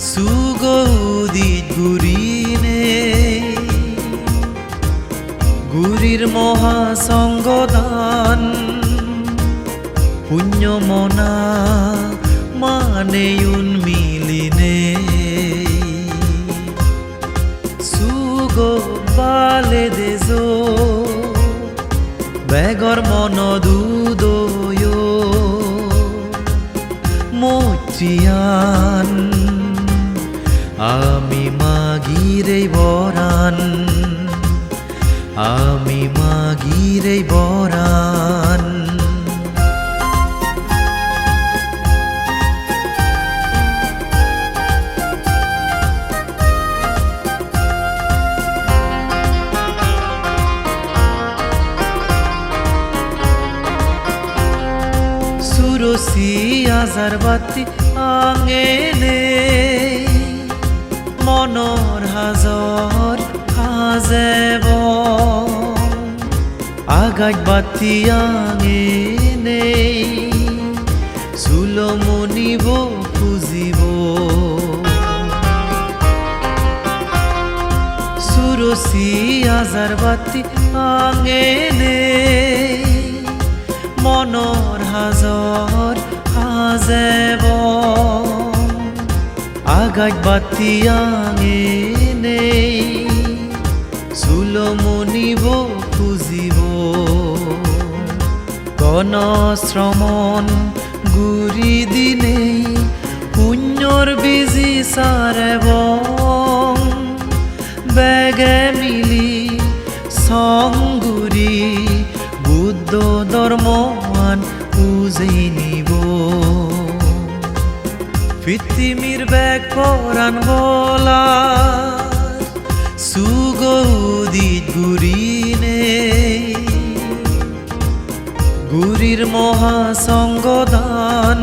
সুগৌদিত গুরিনে। গুরির মহাসংগদান পুণ্য মনা মানে উন্মিলিনে। সুগো বালে দেজো বেগর মন দুদয় মচিয়ান আমি মাগিরে বরান। আমি মাগিরে বরান। সুরসি আজার বাতি আঙেনে মনৰ হাজৰ সাজেব। আগাত বাতি আঙেনে চুলমনিব খুজিব সুরসি আজার বাতি আঙেনে আগাত বাতি আঙেনে চুলমনিব খুজিব গণশ্ৰমণ গুৰি দিনেই পুণ্যৰ বিজি চাৰেব বেগে মিলি সংগুৰি বুদ্ধ ধৰ্মান উজেই নিব। পৃথিবীর ব্যাগ পরান বলা সুগৌদিত গুরিনে গুরির মহাসঙ্গদান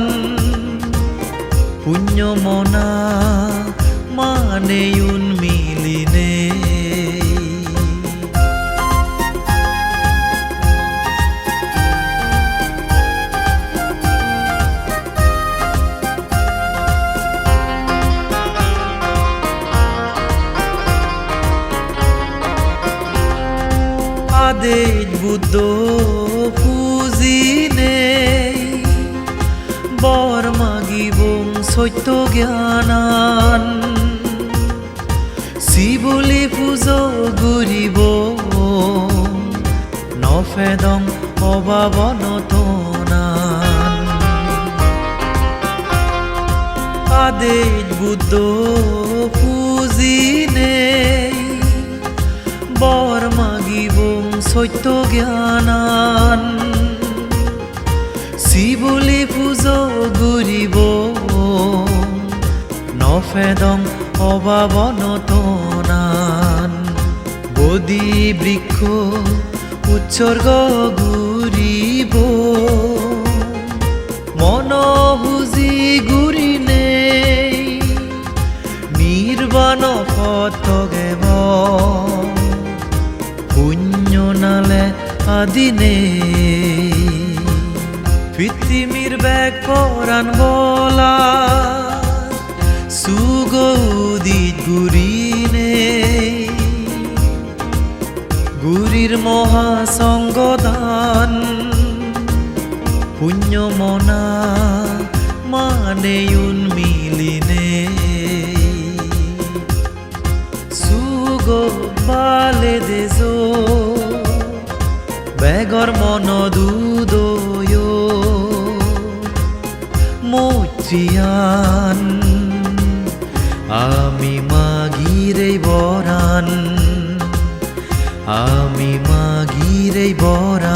পুণ্য মনা আদেশ বুদ্ধ পুজিনে বৰ মাগিব সত্য জ্ঞানান। শিবলি পুজ গুৰিব নফেদং অভাৱনতনান আদেশ বুদ্ধ পুজিনে সত্য জ্ঞানান। শিবলি পুজ গুরিব নফেদং অবাবনতনান। বদি বৃক্ষ উৎসর্গ ঘুরিব আদিনে। পৃথিবীর ব্যাগ পরাণ বলা সুগৌদিত গুরিনে। গুরির মহাসংগদান পুণ্য মনা উন্মিলিনে। সুগো বালে দেজো বেগর মন দুদয়। মুচিয়ান আমি মাগিরে বরান আমি মাগিরে বরান।